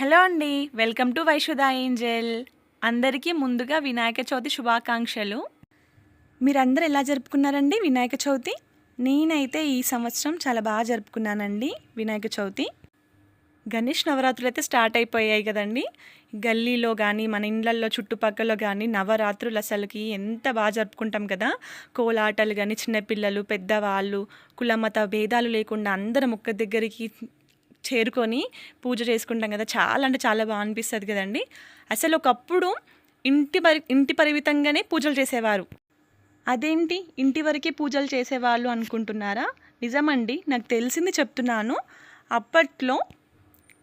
Hello అండి welcome to వైషుధ Angel. అందరికీ ముందుగా వినాయక చవితి శుభాకాంక్షలు. మీరందరూ ఎలా జరుపుకున్నారండి వినాయక చవితి? నేనైతే ఈ సంవత్సరం చాలా బాగా జరుపుకున్నానండి వినాయక చవితి. గణేష్ నవరాత్రులు అయితే స్టార్ట్ అయిపోయాయి కదండి. గల్లీలో కానీ మన ఇండ్లల్లో చుట్టుపక్కల కానీ నవరాత్రులు అసలుకి ఎంత బాగా జరుపుకుంటాం కదా. కోలాటలు కానీ చిన్నపిల్లలు పెద్దవాళ్ళు కులమత భేదాలు లేకుండా అందరం ఒక్క దగ్గరికి చేరుకొని పూజ చేసుకుంటాం కదా. చాలా అంటే చాలా బాగా అనిపిస్తుంది కదండి. అసలు ఒకప్పుడు ఇంటి పరి ఇంటి పరిమితంగానే పూజలు చేసేవారు. అదేంటి? ఇంటి వరకే పూజలు చేసేవాళ్ళు అనుకుంటున్నారా? నిజమండి. నాకు తెలిసింది చెప్తున్నాను. అప్పట్లో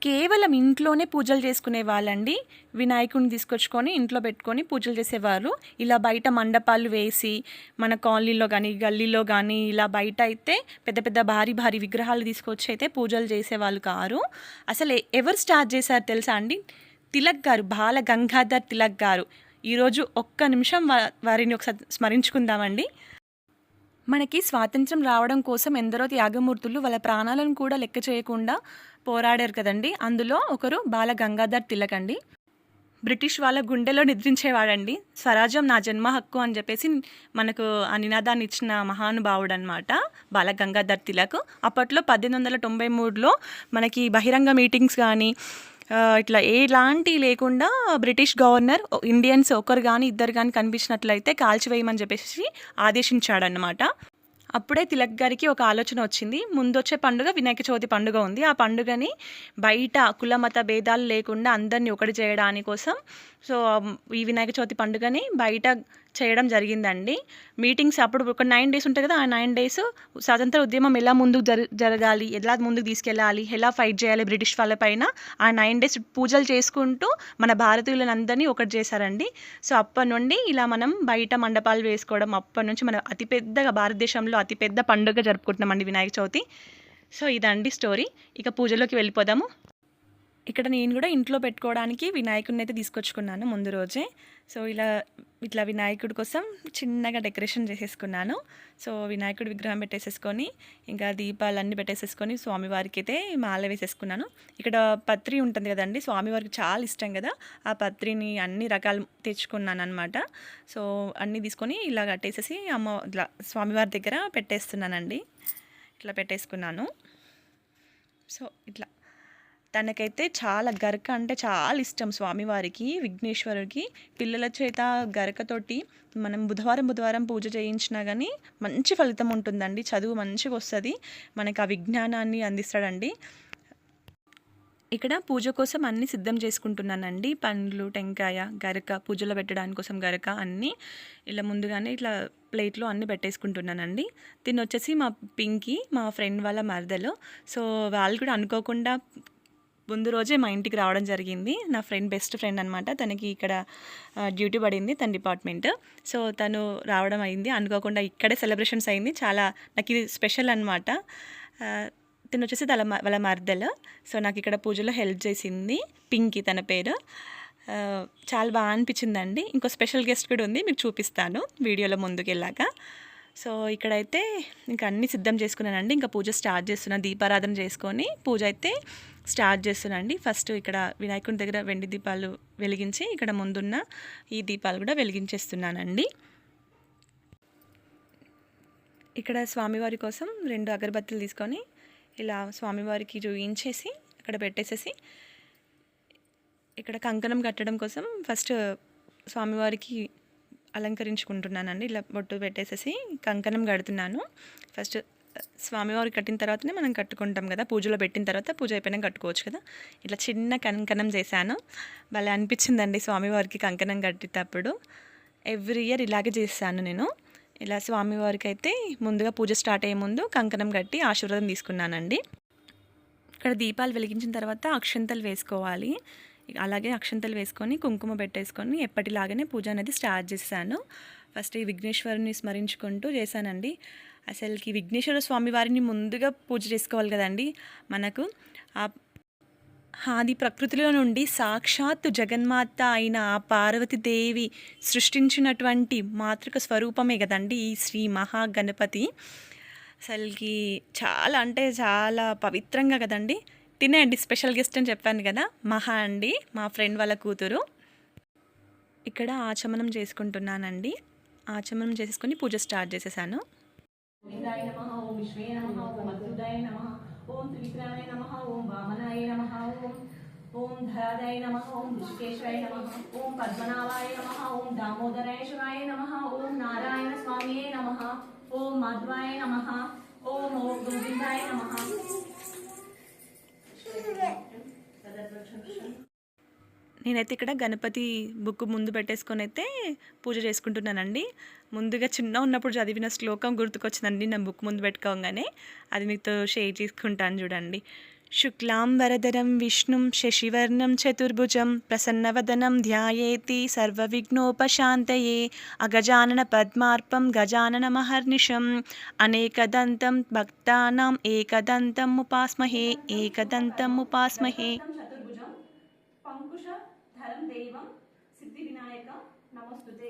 కేవలం ఇంట్లోనే పూజలు చేసుకునే వాళ్ళండి. వినాయకుడిని తీసుకొచ్చుకొని ఇంట్లో పెట్టుకొని పూజలు చేసేవారు. ఇలా బయట మండపాలు వేసి మన కాలనీలో కానీ గల్లీలో కానీ ఇలా బయట అయితే పెద్ద పెద్ద భారీ భారీ విగ్రహాలు తీసుకొచ్చి అయితే పూజలు చేసేవాళ్ళు కారు. అసలు ఎవరు స్టార్ట్ చేశారు తెలుసా అండి? తిలక్ గారు బాల గంగాధర్ తిలక్ గారు. ఈరోజు ఒక్క నిమిషం వారిని ఒకసారి స్మరించుకుందామండి. మనకి స్వాతంత్రం రావడం కోసం ఎందరో త్యాగమూర్తులు వాళ్ళ ప్రాణాలను కూడా లెక్క చేయకుండా పోరాడారు కదండి. అందులో ఒకరు బాల గంగాధర్ తిలక్ అండి. బ్రిటిష్ వాళ్ళ గుండెలో నిద్రించేవాడండి. స్వరాజ్యం నా జన్మ హక్కు అని చెప్పేసి మనకు ఆ నినాదాన్ని ఇచ్చిన మహానుభావుడు అనమాట బాల గంగాధర్ తిలక్. అప్పట్లో పద్దెనిమిది వందల తొంభై మూడులో మనకి బహిరంగ మీటింగ్స్ కానీ ఇట్లా ఎలాంటి లేకుండా బ్రిటిష్ గవర్నర్ ఇండియన్స్ ఒకరు కానీ ఇద్దరు కానీ కనిపించినట్లయితే కాల్చివేయమని చెప్పేసి ఆదేశించాడనమాట అప్పుడే తిలక్ గారికి ఒక ఆలోచన వచ్చింది. ముందు వచ్చే పండుగ వినాయక చవితి పండుగ ఉంది. ఆ పండుగని బయట కుల మత భేదాలు లేకుండా అందరినీ ఒకటి చేయడాని కోసం సో ఈ వినాయక చవితి పండుగని బయట చేయడం జరిగిందండి. మీటింగ్స్ అప్పుడు ఒక నైన్ డేస్ ఉంటుంది కదా ఆ నైన్ డేస్ స్వాతంత్ర ఉద్యమం ఎలా ముందుకు జర జరగాలి ఎలా ముందుకు తీసుకెళ్ళాలి ఎలా ఫైట్ చేయాలి బ్రిటిష్ వాళ్ళ పైన ఆ నైన్ డేస్ పూజలు చేసుకుంటూ మన భారతీయులందరినీ ఒకటి చేశారండి. సో అప్పటి నుండి ఇలా మనం బయట మండపాలు వేసుకోవడం అప్పటి నుంచి మన అతిపెద్దగా భారతదేశంలో అతిపెద్ద పండుగ జరుపుకుంటున్నామండి వినాయక చవితి. సో ఇదండి స్టోరీ. ఇక పూజలోకి వెళ్ళిపోదాము. ఇక్కడ నేను కూడా ఇంట్లో పెట్టుకోవడానికి వినాయకుడిని అయితే తీసుకొచ్చుకున్నాను ముందు రోజే. సో ఇలా ఇట్లా వినాయకుడి కోసం చిన్నగా డెకరేషన్ చేసేసుకున్నాను. సో వినాయకుడి విగ్రహం పెట్టేసేసుకొని ఇంకా దీపాలన్నీ పెట్టేసేసుకొని స్వామివారికి అయితే మాల వేసేసుకున్నాను. ఇక్కడ పత్రి ఉంటుంది కదండి స్వామివారికి చాలా ఇష్టం కదా. ఆ పత్రిని అన్ని రకాలు తెచ్చుకున్నాను అనమాట సో అన్నీ తీసుకొని ఇలా కట్టేసేసి అమ్మ ఇట్లా స్వామివారి దగ్గర పెట్టేస్తున్నానండి. ఇట్లా పెట్టేసుకున్నాను. సో ఇట్లా. తనకైతే చాలా గరక అంటే చాలా ఇష్టం స్వామివారికి విఘ్నేశ్వరుడికి. పిల్లల చేత గరకతోటి మనం బుధవారం బుధవారం పూజ చేయించినా కానీ మంచి ఫలితం ఉంటుందండి. చదువు మంచిగా వస్తుంది. మనకి ఆ విజ్ఞానాన్ని అందిస్తాడండి. ఇక్కడ పూజ కోసం అన్నీ సిద్ధం చేసుకుంటున్నానండి. పండ్లు టెంకాయ గరక పూజలో పెట్టడానికి కోసం గరక అన్నీ ఇలా ముందుగానే ఇట్లా ప్లేట్లో అన్నీ పెట్టేసుకుంటున్నానండి. దీన్ని వచ్చేసి మా పింకి మా ఫ్రెండ్ వాళ్ళ మరదలు. సో వాళ్ళు కూడా అనుకోకుండా ముందు రోజే మా ఇంటికి రావడం జరిగింది. నా ఫ్రెండ్ బెస్ట్ ఫ్రెండ్ అనమాట తనకి ఇక్కడ డ్యూటీ పడింది తన డిపార్ట్మెంట్. సో తను రావడం అయింది. అనుకోకుండా ఇక్కడే సెలబ్రేషన్స్ అయింది. చాలా నాకు ఇది స్పెషల్ అనమాట తను వచ్చేసి తల మ- వాళ్ళ మర్దలు. సో నాకు ఇక్కడ పూజలో హెల్ప్ చేసింది పింకి తన పేరు. చాలా బాగా అనిపించిందండి. ఇంకో స్పెషల్ గెస్ట్ కూడా ఉంది. మీకు చూపిస్తాను వీడియోలో ముందుకు వెళ్ళాక సో ఇక్కడైతే ఇంకా అన్నీ సిద్ధం చేసుకున్నానండి. ఇంకా పూజ స్టార్ట్ చేస్తున్నా. దీపారాధన చేసుకొని పూజ అయితే స్టార్ట్ చేస్తానండి. ఫస్ట్ ఇక్కడ వినాయకుడి దగ్గర వెండి దీపాలు వెలిగించి ఇక్కడ ముందున్న ఈ దీపాలు కూడా వెలిగించేస్తున్నానండి. ఇక్కడ స్వామివారి కోసం రెండు అగరబత్తులు తీసుకొని ఇలా స్వామివారికి చూయించేసి అక్కడ పెట్టేసేసి ఇక్కడ కంకణం కట్టడం కోసం ఫస్ట్ స్వామివారికి అలంకరించుకుంటున్నానండి. ఇలా బొట్టు పెట్టేసేసి కంకణం కడుతున్నాను. ఫస్ట్ స్వామివారు కట్టిన తర్వాతనే మనం కట్టుకుంటాం కదా. పూజలో పెట్టిన తర్వాత పూజ అయిపోయినా కట్టుకోవచ్చు కదా. ఇట్లా చిన్న కంకణం చేశాను. భలే అనిపించిందండి స్వామివారికి కంకణం కట్టేటప్పుడు. ఎవ్రీ ఇయర్ ఇలాగే చేస్తాను నేను. ఇలా స్వామివారికి అయితే ముందుగా పూజ స్టార్ట్ అయ్యే ముందు కంకణం కట్టి ఆశీర్వాదం తీసుకున్నానండి. ఇక్కడ దీపాలు వెలిగించిన తర్వాత అక్షంతలు వేసుకోవాలి. అలాగే అక్షంతలు వేసుకొని కుంకుమ పెట్టేసుకొని ఎప్పటిలాగానే పూజ అనేది స్టార్ట్ చేశాను. ఫస్ట్ ఈ విఘ్నేశ్వరుని స్మరించుకుంటూ చేశానండి. అసలుకి విఘ్నేశ్వర స్వామి వారిని ముందుగా పూజ చేసుకోవాలి కదండి. మనకు ఆ ఆది ప్రకృతిలో నుండి సాక్షాత్తు జగన్మాత అయిన ఆ పార్వతీదేవి సృష్టించినటువంటి మాతృక స్వరూపమే కదండి ఈ శ్రీ మహాగణపతి. అసలుకి చాలా అంటే చాలా పవిత్రంగా కదండి. తినేయండి స్పెషల్ గెస్ట్ అని చెప్పాను కదా మహా అండి మా ఫ్రెండ్ వాళ్ళ కూతురు. ఇక్కడ ఆచమనం చేసుకుంటున్నానండి. ఆచమనం చేసుకుని పూజ స్టార్ట్ చేసేసాను ఓం విష్ణువే నమః ఓం అద్భుతాయ నమః ఓం త్రివిక్రమాయ నమః ఓం వామనాయ నమః ఓం ఓం ధరాదాయ నమ ఓం ఋషికేశ్వరాయ నమ ఓం పద్మనాభాయ నమ ఓం దామోదరేశ్వరాయ నమ ఓం నారాయణ స్వామియే నమ ఓం మాధవాయ నమ ఓం ఓం గోవిందాయ నమ నేనైతే ఇక్కడ గణపతి బుక్ ముందు పెట్టేసుకొని అయితే పూజ చేసుకుంటున్నానండి. ముందుగా చిన్న ఉన్నప్పుడు చదివిన శ్లోకం గుర్తుకొచ్చిందండి. నా బుక్ ముందు పెట్టుకోగానే అది మీతో షేర్ చేసుకుంటాను చూడండి. శుక్లాం వరదరం విష్ణుం శశివర్ణం చతుర్భుజం ప్రసన్నవదనం ధ్యాయేతి సర్వవిఘ్నోపశాంతయే అగజానన పద్మార్పం గజానన మహర్నిషం అనేకదంతం భక్తానాం ఏకదంతం ఉపాస్మహే ఏకదంతం ఉపాస్మహే సిద్ధి వినాయక నమస్తుతే.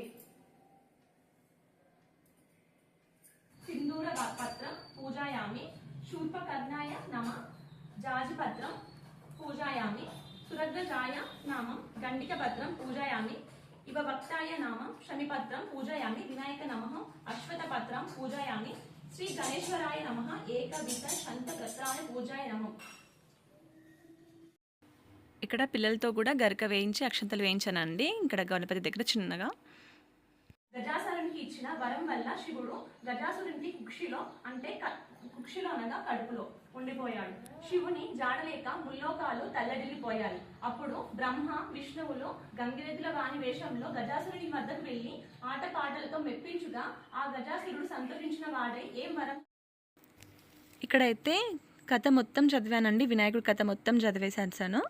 సింధూర పత్రం పూజాయామి శూర్పకర్ణాయ నమ జాజిపత్రం పూజాయామి సురగ్రజాయ నామం గండికపత్రం పూజాయామి ఇవ భక్తాయ నామం శమిపత్రం పూజాయామి వినాయక నమ అశ్వతపత్రం పూజాయామి శ్రీ గణేశ్వరాయ నమ ఏకవిత శంతగత్రాయ పూజాయ నమం. ఇక్కడ పిల్లలతో కూడా గరక వేయించి అక్షంతలు వేయించానండి. ఇక్కడ గణపతి దగ్గర చిన్నగా. గజాసురునికి ఇచ్చిన వరం వల్ల శివుడు గజాసురునికి కుక్షిలో అంటే కుక్షిలో అనగా కడుపులో ఉండిపోయాడు. శివుని జాడలేక ముల్లోకాలు తల్లడిల్లిపోయాయి. అప్పుడు బ్రహ్మ విష్ణువులు గంగిరెద్దుల వాణి వేషంలో గజాసురుని వద్దకు వెళ్ళి ఆటపాటలతో మెప్పించుగా ఆ గజాసురుడు సంతోషించిన వాడై ఏం వరం? ఇక్కడైతే కథ మొత్తం చదివానండి. వినాయకుడి కథ మొత్తం చదివేసేసాను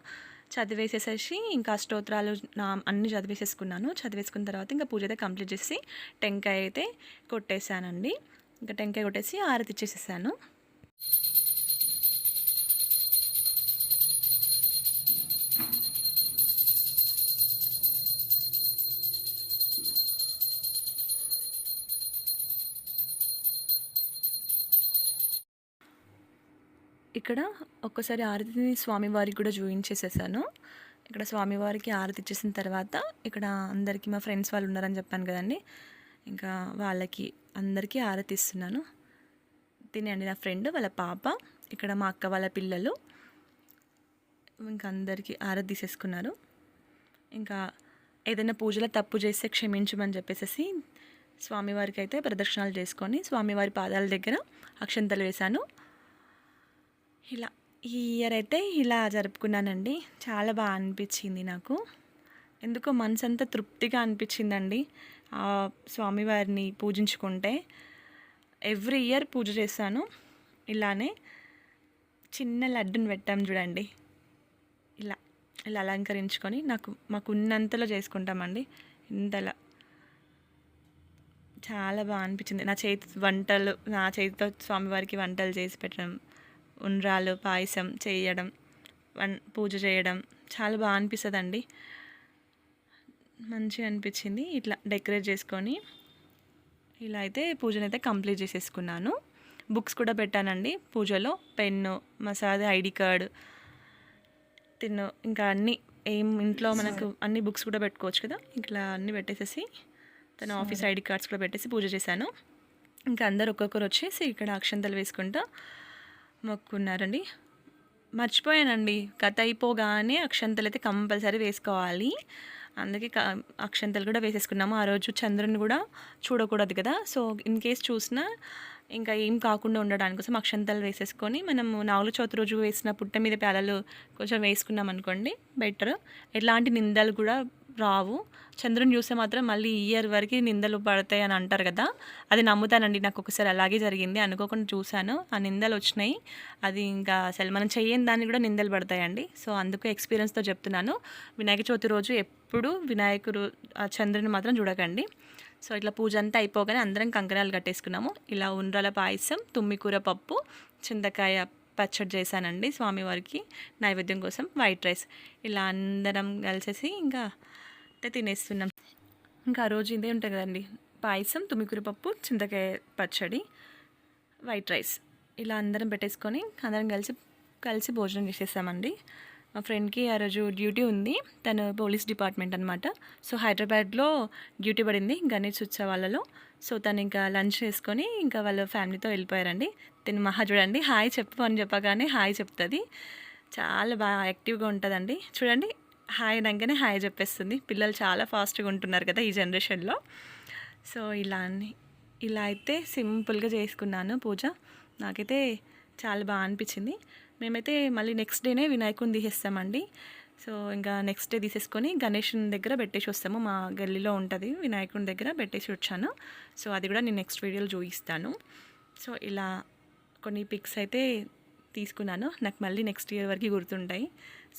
చదివేసేసేసి ఇంకా స్తోత్రాలు నా అన్ని చదివేసేసుకున్నాను. చదివేసుకున్న తర్వాత ఇంకా పూజ అయితే కంప్లీట్ చేసి టెంకాయ అయితే కొట్టేశానండి. ఇంకా టెంకాయ కొట్టేసి ఆరతి ఇచ్చేసేసాను. ఇక్కడ ఒక్కసారి ఆరతిని స్వామివారికి కూడా చూపించేసేసాను ఇక్కడ స్వామివారికి ఆరతి ఇచ్చేసిన తర్వాత ఇక్కడ అందరికీ మా ఫ్రెండ్స్ వాళ్ళు ఉన్నారని చెప్పాను కదండి. ఇంకా వాళ్ళకి అందరికీ ఆరతి ఇస్తున్నాను. తినండి నా ఫ్రెండ్ వాళ్ళ పాప ఇక్కడ మా అక్క వాళ్ళ పిల్లలు. ఇంకా అందరికీ ఆరతి తీసేసుకున్నారు. ఇంకా ఏదైనా పూజలో తప్పు చేస్తే క్షమించమని చెప్పేసి స్వామివారికి అయితే ప్రదక్షిణాలు చేసుకొని స్వామివారి పాదాల దగ్గర అక్షంతలు వేశాను. ఇలా ఈ ఇయర్ అయితే ఇలా జరుపుకున్నానండి. చాలా బాగా అనిపించింది నాకు. ఎందుకో మనసు అంతా తృప్తిగా అనిపించిందండి. ఆ స్వామివారిని పూజించుకుంటే. ఎవ్రీ ఇయర్ పూజ చేస్తాను. ఇలానే చిన్న లడ్డుని పెట్టాం చూడండి. ఇలా ఇలా అలంకరించుకొని నాకు మాకు ఉన్నంతలో చేసుకుంటామండి. ఇంతలా. చాలా బాగా అనిపించింది. నా చేతి వంటలు నా చేతితో స్వామివారికి వంటలు చేసి పెట్టడం. ఉండ్రాలు పాయసం చేయడం వన్ పూజ చేయడం చాలా బాగా అనిపిస్తుందండి. మంచిగా అనిపించింది. ఇట్లా డెకరేట్ చేసుకొని ఇలా అయితే పూజను అయితే కంప్లీట్ చేసేసుకున్నాను. బుక్స్ కూడా పెట్టానండి పూజలో. పెన్ను మసాది ఐడి కార్డు తిన్ను ఇంకా అన్నీ ఏం ఇంట్లో మనకు అన్ని బుక్స్ కూడా పెట్టుకోవచ్చు కదా. ఇట్లా అన్నీ పెట్టేసేసి తన ఆఫీస్ ఐడి కార్డ్స్ కూడా పెట్టేసి పూజ చేశాను. ఇంకా అందరు ఒక్కొక్కరు వచ్చేసి ఇక్కడ అక్షంతలు వేసుకుంటా మొక్కున్నారండి. మర్చిపోయానండి. కథ అయిపోగానే అక్షంతలు అయితే కంపల్సరీ వేసుకోవాలి. అందుకే క- అక్షంతలు కూడా వేసేసుకున్నాము. ఆ రోజు చంద్రుని కూడా చూడకూడదు కదా. సో ఇన్ కేస్ చూసినా ఇంకా ఏం కాకుండా ఉండడానికి కోసం అక్షంతలు వేసేసుకొని మనము నాగుల చవితి రోజు వేసిన పుట్ట మీద పేలలు కొంచెం వేసుకున్నాం అనుకోండి బెటర్. ఎలాంటి నిందలు కూడా రావు. చంద్రుని చూస్తే మాత్రం మళ్ళీ ఈ ఇయర్ వరకు నిందలు పడతాయి అని అంటారు కదా. అది నమ్ముతానండి. నాకు ఒకసారి అలాగే జరిగింది. అనుకోకుండా చూశాను. ఆ నిందలు వచ్చినాయి. అది ఇంకా అసలు మనం చేయని దాన్ని కూడా నిందలు పడతాయండి. సో అందుకు ఎక్స్పీరియన్స్తో చెప్తున్నాను. వినాయక చవితి రోజు ఎప్పుడు వినాయకుడు ఆ చంద్రుని మాత్రం చూడకండి. సో ఇట్లా పూజ అంతా అయిపోగానే అందరం కంకణాలు కట్టేసుకున్నాము. ఇలా ఉండ్రాల పాయసం తుమ్మికూర పప్పు చింతకాయ పచ్చడి చేశానండి స్వామివారికి నైవేద్యం కోసం వైట్ రైస్. ఇలా అందరం కలిసేసి ఇంకా తినేస్తున్నాం. ఇంకా ఆ రోజు ఇదే ఉంటుంది కదండి. పాయసం తుమ్మికూర పప్పు చింతకాయ పచ్చడి వైట్ రైస్. ఇలా అందరం పెట్టేసుకొని అందరం కలిసి కలిసి భోజనం చేసేసామండి. మా ఫ్రెండ్కి ఆ రోజు డ్యూటీ ఉంది. తను పోలీస్ డిపార్ట్మెంట్ అనమాట సో హైదరాబాద్లో డ్యూటీ పడింది గణేష్ ఉత్సవాలలో. సో తను ఇంకా లంచ్ చేసుకొని ఇంకా వాళ్ళ ఫ్యామిలీతో వెళ్ళిపోయారండి. తిని మహా చూడండి హాయ్ చెప్పు అని చెప్పగానే హాయ్ చెప్తుంది. చాలా బాగా యాక్టివ్గా ఉంటుందండి. చూడండి హాయ్ అనగానే హాయ్ చెప్పేస్తుంది. పిల్లలు చాలా ఫాస్ట్గా ఉంటున్నారు కదా ఈ జనరేషన్లో సో ఇలా అని ఇలా అయితే సింపుల్గా చేసుకున్నాను పూజ. నాకైతే చాలా బాగా అనిపించింది. మేమైతే మళ్ళీ నెక్స్ట్ డేనే వినాయకుని తీసేస్తామండి. సో ఇంకా నెక్స్ట్ డే తీసేసుకొని గణేషుని దగ్గర పెట్టేసి వస్తాము. మా గల్లీలో ఉంటుంది వినాయకుని దగ్గర పెట్టేసి వచ్చాను. సో అది కూడా నేను నెక్స్ట్ వీడియోలో చూపిస్తాను. సో ఇలా కొన్ని పిక్స్ అయితే తీసుకున్నాను. నాకు మళ్ళీ నెక్స్ట్ ఇయర్ వరకు గుర్తుంటాయి.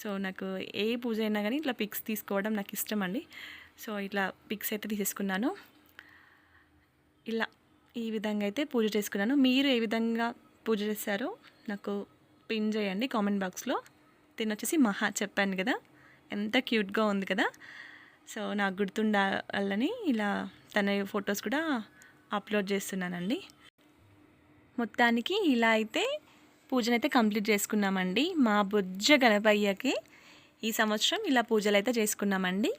సో నాకు ఏ పూజ అయినా కానీ ఇట్లా పిక్స్ తీసుకోవడం నాకు ఇష్టం అండి. సో ఇట్లా పిక్స్ అయితే తీసేసుకున్నాను. ఇలా ఈ విధంగా అయితే పూజ చేసుకున్నాను. మీరు ఏ విధంగా పూజ చేశారో నాకు పిన్ చేయండి కామెంట్ బాక్స్లో దీని వచ్చేసి మహా చెప్పాను కదా. ఎంత క్యూట్గా ఉంది కదా. సో నాకు గుర్తుండాలని ఇలా తన ఫొటోస్ కూడా అప్లోడ్ చేస్తున్నానండి. మొత్తానికి ఇలా అయితే పూజనైతే కంప్లీట్ చేసుకున్నామండి. మా బుజ్జ గణపయ్యకి ఈ సంవత్సరం ఇలా పూజలు అయితే చేసుకున్నామండి.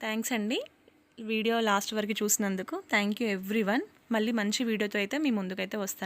థ్యాంక్స్ అండి. వీడియో లాస్ట్ వరకు చూసినందుకు థ్యాంక్ యూ ఎవ్రీ వన్ మళ్ళీ మంచి వీడియోతో అయితే మీ ముందుకైతే వస్తాను.